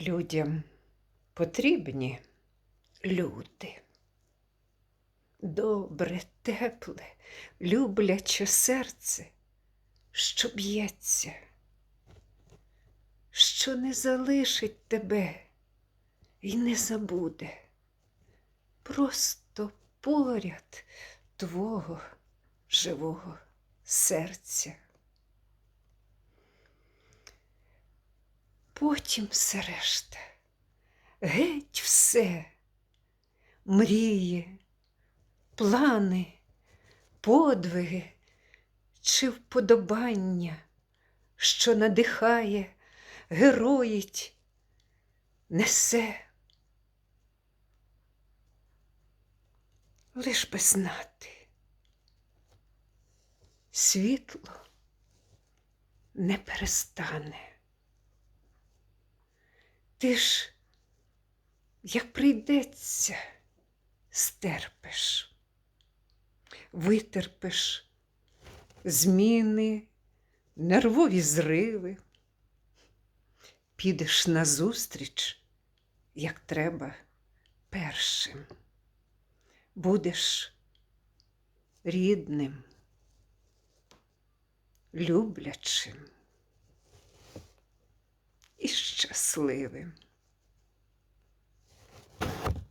Людям потрібні люди. Добре, тепле, любляче серце, що б'ється, що не залишить тебе і не забуде. Просто поряд твого живого серця. Потім все решта, геть все, мрії, плани, подвиги чи вподобання, що надихає, героїть, несе. Лиш би знати, світло не перестане. Ти ж, як прийдеться, стерпиш, витерпиш зміни, нервові зриви, підеш назустріч, як треба, першим, будеш рідним, люблячим і щасливим.